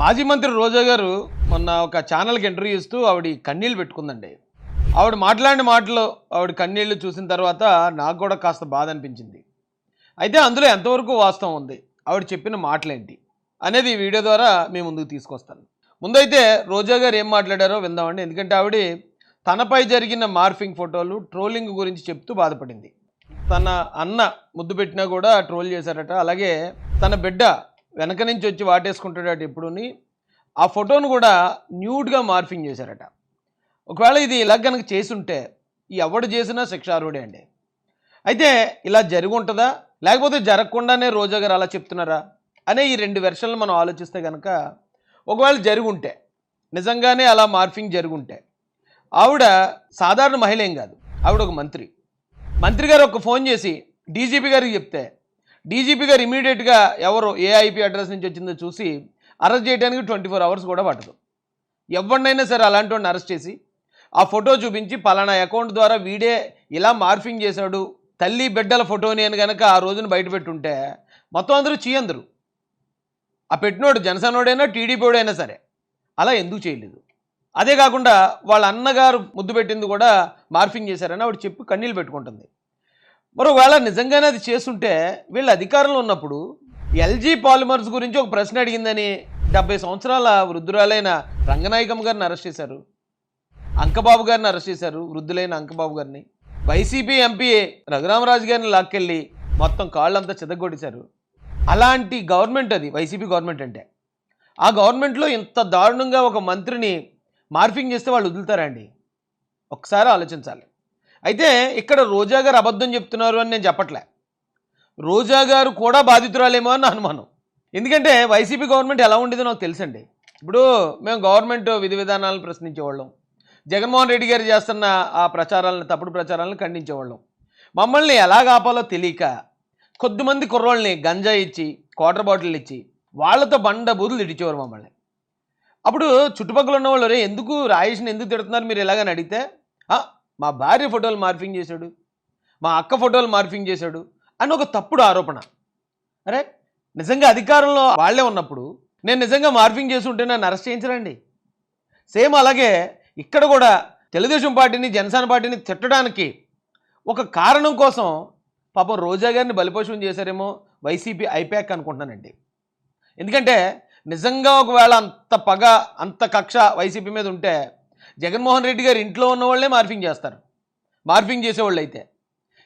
మాజీ మంత్రి రోజా గారు మొన్న ఒక ఛానల్కి ఇంటర్వ్యూ ఇస్తూ ఆవిడ కన్నీళ్ళు పెట్టుకుందండి. ఆవిడ మాట్లాడిన మాటలు ఆవిడ కన్నీళ్ళు చూసిన తర్వాత నాకు కూడా కాస్త బాధ అనిపించింది. అయితే అందులో ఎంతవరకు వాస్తవం ఉంది? ఆవిడ చెప్పిన మాటలేంటి? అనేది ఈ వీడియో ద్వారా మీ ముందుకు తీసుకొస్తాను. ముందైతే రోజా గారు ఏం మాట్లాడారో విందామండి. ఎందుకంటే ఆవిడ తనపై జరిగిన మార్ఫింగ్ ఫోటోలు ట్రోలింగ్ గురించి చెప్తూ బాధపడింది. తన అన్న ముద్దు పెట్టినా కూడా ట్రోల్ చేశారట. అలాగే తన బిడ్డ వెనక నుంచి వచ్చి వాటేసుకుంటాడట ఎప్పుడుని ఆ ఫోటోను కూడా న్యూడ్గా మార్ఫింగ్ చేశారట. ఒకవేళ ఇది ఇలా కనుక చేసుంటే ఎవడు చేసినా శిక్షార్హుడే అండి. అయితే ఇలా జరిగి ఉంటుందా లేకపోతే జరగకుండానే రోజా గారు అలా చెప్తున్నారా? అనే ఈ రెండు వెర్షన్లు మనం ఆలోచిస్తే కనుక ఒకవేళ జరుగుంటే నిజంగానే అలా మార్ఫింగ్ జరుగుంటే ఆవిడ సాధారణ మహిళ ఏం కాదు. ఆవిడ ఒక మంత్రి. మంత్రి గారు ఒక ఫోన్ చేసి డీజీపీ గారికి చెప్తే డీజీపీ గారు ఇమీడియట్గా ఎవరు ఏఐపి అడ్రస్ నుంచి వచ్చిందో చూసి అరెస్ట్ చేయడానికి ట్వంటీ ఫోర్ అవర్స్ కూడా పట్టదు. ఎవరినైనా సరే అలాంటి వాడిని అరెస్ట్ చేసి ఆ ఫోటో చూపించి పలానా అకౌంట్ ద్వారా వీడే ఇలా మార్ఫింగ్ చేశాడు తల్లి బిడ్డల ఫోటోని అని కనుక ఆ రోజున బయట పెట్టుంటే మొత్తం అందరూ చీయందరు. ఆ పెట్టినోడు జనసేనోడైనా టీడీపీడైనా సరే అలా ఎందుకు చేయలేదు? అదే కాకుండా వాళ్ళ అన్నగారు ముద్దు పెట్టింది కూడా మార్ఫింగ్ చేశారని ఆవిడ చెప్పి కన్నీళ్ళు పెట్టుకుంటుంది. మరోవేళ నిజంగానే అది చేస్తుంటే వీళ్ళు అధికారంలో ఉన్నప్పుడు ఎల్జీ పాలిమర్స్ గురించి ఒక ప్రశ్న అడిగిందని డెబ్బై సంవత్సరాల వృద్ధురాలైన రంగనాయకమ్మ గారిని అరెస్ట్ చేశారు. అంకబాబు గారిని అరెస్ట్ చేశారు వృద్ధులైన అంకబాబు గారిని. వైసీపీ ఎంపీ రఘురామరాజు గారిని లాక్కెళ్ళి మొత్తం కాళ్ళంతా చెదగొట్టేశారు అలాంటి గవర్నమెంట్ అది వైసీపీ గవర్నమెంట్ అంటే. ఆ గవర్నమెంట్లో ఇంత దారుణంగా ఒక మంత్రిని మార్ఫింగ్ చేస్తే వాళ్ళు వదులుతారండి ఒకసారి ఆలోచించాలి. అయితే ఇక్కడ రోజా గారు అబద్ధం చెప్తున్నారు అని నేను చెప్పట్లే. రోజా గారు కూడా బాధితురాలేమో అని అనుమానం. ఎందుకంటే వైసీపీ గవర్నమెంట్ ఎలా ఉండేదో నాకు తెలుసండి. ఇప్పుడు మేము గవర్నమెంట్ విధి విధానాలను ప్రశ్నించేవాళ్ళం. జగన్మోహన్ రెడ్డి గారు చేస్తున్న ఆ ప్రచారాలను తప్పుడు ప్రచారాలను ఖండించేవాళ్ళం. మమ్మల్ని ఎలా కాపాలో తెలియక కొద్దిమంది కుర్రోళ్ళని గంజా ఇచ్చి క్వార్టర్ బాటిల్ ఇచ్చి వాళ్ళతో బండ బూతులు తిడిచేవారు మమ్మల్ని. అప్పుడు చుట్టుపక్కల ఉన్న వాళ్ళు "రే, ఎందుకు రాయేష్ని ఎందుకు తిడుతున్నారు? మీరు ఎలాగని అడిగితే మా భార్య ఫోటోలు మార్ఫింగ్ చేశాడు మా అక్క ఫోటోలు మార్ఫింగ్ చేశాడు అని ఒక తప్పుడు ఆరోపణ. అరే నిజంగా అధికారంలో వాళ్ళే ఉన్నప్పుడు నేను నిజంగా మార్ఫింగ్ చేసి ఉంటే నన్ను అరెస్ట్ చేయించరండి. సేమ్ అలాగే ఇక్కడ కూడా తెలుగుదేశం పార్టీని జనసేన పార్టీని తిట్టడానికి ఒక కారణం కోసం పాపం రోజా గారిని బలిపోషం చేశారేమో వైసీపీ ఐపాక్ అనుకుంటున్నానండి. ఎందుకంటే నిజంగా ఒకవేళ అంత పగ అంత కక్ష వైసీపీ మీద ఉంటే జగన్మోహన్ రెడ్డి గారు ఇంట్లో ఉన్న వాళ్ళే మార్ఫింగ్ చేస్తారు. మార్ఫింగ్ చేసేవాళ్ళు అయితే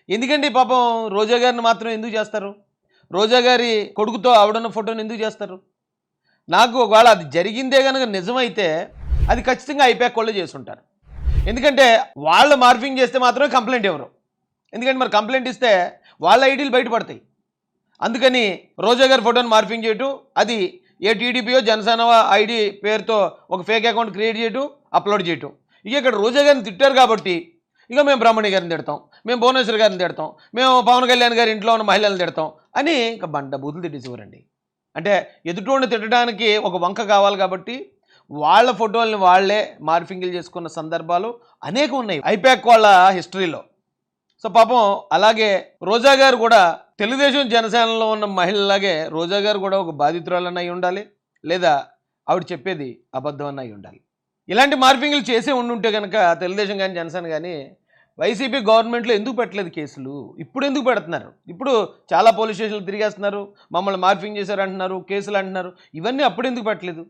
ఎందుకండి పాపం రోజా గారిని మాత్రం ఎందుకు చేస్తారు? రోజా గారి కొడుకుతో ఆవిడన్న ఫోటోని ఎందుకు చేస్తారు? నాకు ఒకవేళ అది జరిగిందే కనుక నిజమైతే అది ఖచ్చితంగా ఐపాక్ వాళ్ళు చేసుంటారు. ఎందుకంటే వాళ్ళు మార్ఫింగ్ చేస్తే మాత్రమే కంప్లైంట్ ఇవ్వరు. ఎందుకంటే మరి కంప్లైంట్ ఇస్తే వాళ్ళ ఐడీలు బయటపడతాయి. అందుకని రోజా గారి ఫోటోని మార్ఫింగ్ చేయటం అది ఏ టీడీపీయో జనసేన ఐడి పేరుతో ఒక ఫేక్ అకౌంట్ క్రియేట్ చేయటం అప్లోడ్ చేయటం. ఇక ఇక్కడ రోజా గారిని తిట్టారు కాబట్టి ఇక మేము బ్రహ్మణి గారిని తిడతాం మేము భువనేశ్వర్ గారిని తిడతాం మేము పవన్ కళ్యాణ్ గారి ఇంట్లో ఉన్న మహిళలను తిడతాం అని ఇక బండ బూతులు తిట్టేసేవారండి. అంటే ఎదుటోడిని తిట్టడానికి ఒక వంక కావాలి కాబట్టి వాళ్ళ ఫోటోల్ని వాళ్ళే మార్ఫింగిల్ చేసుకున్న సందర్భాలు అనేక ఉన్నాయి ఐపాక్ వాళ్ళ హిస్టరీలో. సో పాపం అలాగే రోజా గారు కూడా తెలుగుదేశం జనసేనలో ఉన్న మహిళలాగే రోజా గారు కూడా ఒక బాధితురాలన్న ఉండాలి లేదా ఆవిడ చెప్పేది అబద్ధం అన్న ఉండాలి. ఇలాంటి మార్పింగ్లు చేసే ఉండుంటే కనుక తెలుగుదేశం కానీ జనసేన కానీ వైసీపీ గవర్నమెంట్లో ఎందుకు పెట్టలేదు కేసులు? ఇప్పుడు ఎందుకు పెడుతున్నారు? ఇప్పుడు చాలా పోలీస్ స్టేషన్లు తిరిగేస్తున్నారు మమ్మల్ని మార్పింగ్ చేశారు అంటున్నారు కేసులు అంటున్నారు. ఇవన్నీ అప్పుడు ఎందుకు పెట్టలేదు?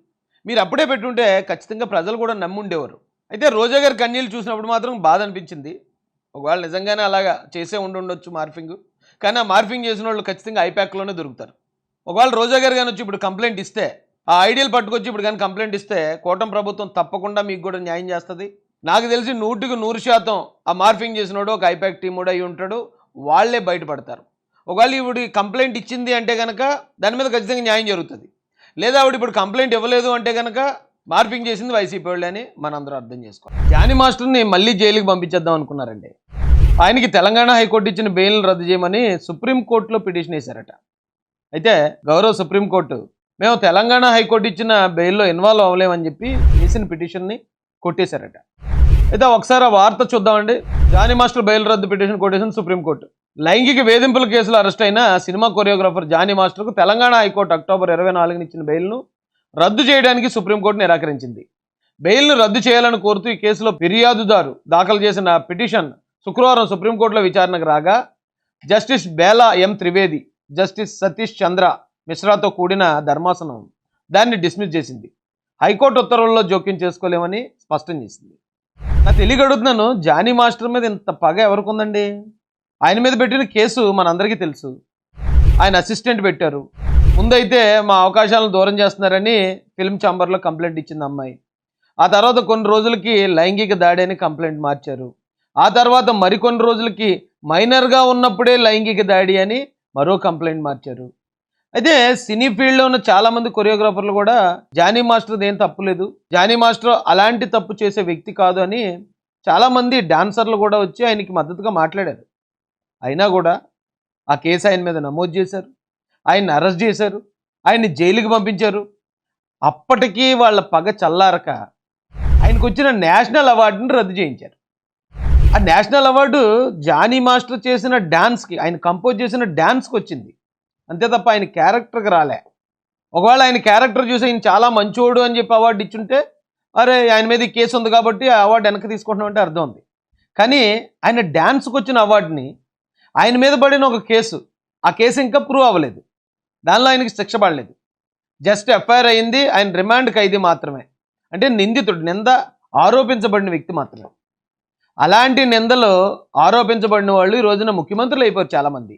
మీరు అప్పుడే పెట్టుంటే ఖచ్చితంగా ప్రజలు కూడా నమ్ముండేవారు. అయితే రోజా గారి కన్నీళ్ళు చూసినప్పుడు మాత్రం బాధ అనిపించింది. ఒకవేళ నిజంగానే అలాగా చేసే ఉండి ఉండొచ్చు మార్ఫింగ్. కానీ ఆ మార్ఫింగ్ చేసిన వాళ్ళు ఖచ్చితంగా ఐప్యాక్లోనే దొరుకుతారు. ఒకవేళ రోజా గారు కానీ వచ్చి ఇప్పుడు కంప్లైంట్ ఇస్తే ఆ ఐడియల్ పట్టుకొచ్చి ఇప్పుడు కానీ కంప్లైంట్ ఇస్తే కూటమి ప్రభుత్వం తప్పకుండా మీకు కూడా న్యాయం చేస్తుంది. నాకు తెలిసి నూటికి నూరు శాతం ఆ మార్ఫింగ్ చేసినోడు ఒక ఐపాక్ టీమ్ కూడా అయి ఉంటాడు. వాళ్ళే బయటపడతారు. ఒకవేళ ఇప్పుడు కంప్లైంట్ ఇచ్చింది అంటే కనుక దాని మీద ఖచ్చితంగా న్యాయం జరుగుతుంది. లేదా ఆవిడ ఇప్పుడు కంప్లైంట్ ఇవ్వలేదు అంటే కనుక మార్పింగ్ చేసింది వైసీపీ వాళ్ళు అని మనందరూ అర్థం చేసుకోవాలి. జానీ మాస్టర్ని మళ్ళీ జైలుకి పంపించేద్దాం అనుకున్నారండి. ఆయనకి తెలంగాణ హైకోర్టు ఇచ్చిన బెయిల్ రద్దు చేయమని సుప్రీంకోర్టులో పిటిషన్ వేశారట. అయితే గౌరవ సుప్రీంకోర్టు మేము తెలంగాణ హైకోర్టు ఇచ్చిన బెయిల్లో ఇన్వాల్వ్ అవ్వలేమని చెప్పి వేసిన పిటిషన్ని కొట్టేశారట. అయితే ఒకసారి ఆ వార్త చూద్దామండి. జానీ మాస్టర్ బెయిల్ రద్దు పిటిషన్ కొట్టేసింది సుప్రీంకోర్టు. లైంగిక వేధింపుల కేసులో అరెస్ట్ అయిన సినిమా కొరియోగ్రాఫర్ జానీ మాస్టర్కు తెలంగాణ హైకోర్టు అక్టోబర్ ఇరవై నాలుగున ఇచ్చిన బెయిల్ను రద్దు చేయడానికి సుప్రీంకోర్టు నిరాకరించింది. బెయిల్ను రద్దు చేయాలని కోరుతూ ఈ కేసులో ఫిర్యాదుదారు దాఖలు చేసిన పిటిషన్ శుక్రవారం సుప్రీంకోర్టులో విచారణకు రాగా justice Bela M Trivedi justice Satish Chandra మిశ్రాతో కూడిన ధర్మాసనం దాన్ని డిస్మిస్ చేసింది. హైకోర్టు ఉత్తర్వుల్లో జోక్యం చేసుకోలేమని స్పష్టం చేసింది. నా తెలియగడుగుతున్నాను జానీ మాస్టర్ మీద ఇంత పగ ఎవరికి ఉందండి ఆయన మీద పెట్టిన కేసు మనందరికీ తెలుసు. ఆయన అసిస్టెంట్ పెట్టారు. ముందైతే మా అవకాశాలను దూరం చేస్తున్నారని ఫిల్మ్ ఛాంబర్లో కంప్లైంట్ ఇచ్చింది అమ్మాయి. ఆ తర్వాత కొన్ని రోజులకి లైంగిక దాడి అని కంప్లైంట్ మార్చారు. ఆ తర్వాత మరికొన్ని రోజులకి మైనర్గా ఉన్నప్పుడే లైంగిక దాడి అని మరో కంప్లైంట్ మార్చారు. అయితే సినీ ఫీల్డ్లో ఉన్న చాలా మంది కొరియోగ్రాఫర్లు కూడా జానీ మాస్టర్ ఏం తప్పు లేదు. జానీ మాస్టర్ అలాంటి తప్పు చేసే వ్యక్తి కాదు అని చాలా మంది డాన్సర్లు కూడా వచ్చి ఆయనకి మద్దతుగా మాట్లాడారు. అయినా కూడా ఆ కేసు ఆయన మీద నమోదు చేశారు. ఆయన్ని అరెస్ట్ చేశారు. ఆయన్ని జైలుకి పంపించారు. అప్పటికీ వాళ్ళ పగ చల్లారక ఆయనకు వచ్చిన నేషనల్ అవార్డుని రద్దు చేయించారు. ఆ నేషనల్ అవార్డు జానీ మాస్టర్ చేసిన డ్యాన్స్కి ఆయన కంపోజ్ చేసిన డ్యాన్స్కి వచ్చింది అంతే తప్ప ఆయన క్యారెక్టర్కి రాలే. ఒకవేళ ఆయన క్యారెక్టర్ చూసి ఆయన చాలా మంచోడు అని చెప్పి అవార్డు ఇచ్చుంటే అరే ఆయన మీద ఈ కేసు ఉంది కాబట్టి ఆ అవార్డు వెనక్కి తీసుకుంటున్నామంటే అర్థం ఉంది. కానీ ఆయన డ్యాన్స్కి వచ్చిన అవార్డుని ఆయన మీద పడిన ఒక కేసు ఆ కేసు ఇంకా ప్రూవ్ అవ్వలేదు. దానిలో ఆయనకి శిక్ష పడలేదు. జస్ట్ ఎఫ్ఐఆర్ అయింది ఆయన రిమాండ్ ఖైదీ మాత్రమే. అంటే నిందితుడు నింద ఆరోపించబడిన వ్యక్తి మాత్రమే. అలాంటి నిందలు ఆరోపించబడిన వాళ్ళు ఈ రోజున ముఖ్యమంత్రులు అయిపోయారు చాలామంది.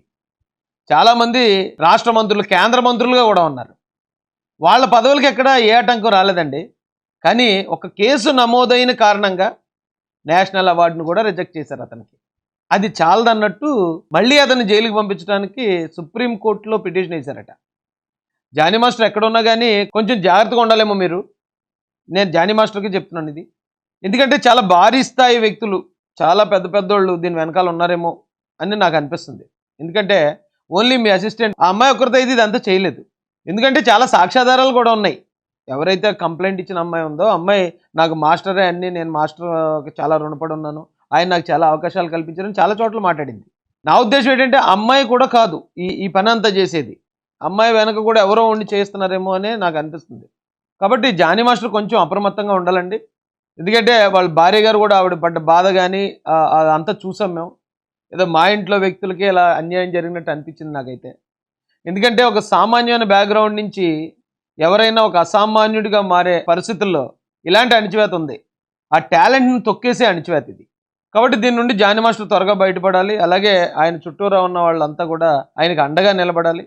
చాలామంది రాష్ట్ర మంత్రులు కేంద్ర మంత్రులుగా కూడా ఉన్నారు. వాళ్ళ పదవులకి ఎక్కడ ఏ ఆటంకం రాలేదండి. కానీ ఒక కేసు నమోదైన కారణంగా నేషనల్ అవార్డును కూడా రిజెక్ట్ చేశారు అతనికి. అది చాలదన్నట్టు మళ్ళీ అతన్ని జైలుకి పంపించడానికి సుప్రీంకోర్టులో పిటిషన్ వేశారట. జానీ మాస్టర్ ఎక్కడ ఉన్నా కానీ కొంచెం జాగ్రత్తగా ఉండాలేమో మీరు. నేను జానీ మాస్టర్కి చెప్తున్నాను ఇది. ఎందుకంటే చాలా భారీ స్థాయి వ్యక్తులు చాలా పెద్ద పెద్దోళ్ళు దీని వెనకాల ఉన్నారేమో అని నాకు అనిపిస్తుంది. ఎందుకంటే ఓన్లీ మీ అసిస్టెంట్. ఆ అమ్మాయి ఒక్కరితో అయితే ఇదంతా చేయలేదు. ఎందుకంటే చాలా సాక్ష్యాధారాలు కూడా ఉన్నాయి. ఎవరైతే కంప్లైంట్ ఇచ్చిన అమ్మాయి ఉందో అమ్మాయి నాకు మాస్టరే అన్ని నేను మాస్టర్ చాలా రుణపడి ఉన్నాను. ఆయన నాకు చాలా అవకాశాలు కల్పించారని చాలా చోట్ల మాట్లాడింది. నా ఉద్దేశం ఏంటంటే అమ్మాయి కూడా కాదు ఈ ఈ పని అంతా చేసేది. అమ్మాయి వెనక కూడా ఎవరో ఉండి చేస్తున్నారేమో అనే నాకు అనిపిస్తుంది. కాబట్టి జానీ మాస్టర్ కొంచెం అప్రమత్తంగా ఉండాలండి. ఎందుకంటే వాళ్ళ భార్య గారు కూడా ఆవిడ పడ్డ బాధ కానీ అదంతా చూసాం మేము. ఏదో మా ఇంట్లో వ్యక్తులకి ఇలా అన్యాయం జరిగినట్టు అనిపించింది నాకైతే. ఎందుకంటే ఒక సామాన్యమైన బ్యాక్గ్రౌండ్ నుంచి ఎవరైనా ఒక అసామాన్యుడిగా మారే పరిస్థితుల్లో ఇలాంటి అణిచివేత ఉంది. ఆ టాలెంట్ని తొక్కేసే అణిచివేత ఇది. కాబట్టి దీని నుండి జాని మాస్టర్ త్వరగా బయటపడాలి. అలాగే ఆయన చుట్టూరా ఉన్న వాళ్ళంతా కూడా ఆయనకు అండగా నిలబడాలి.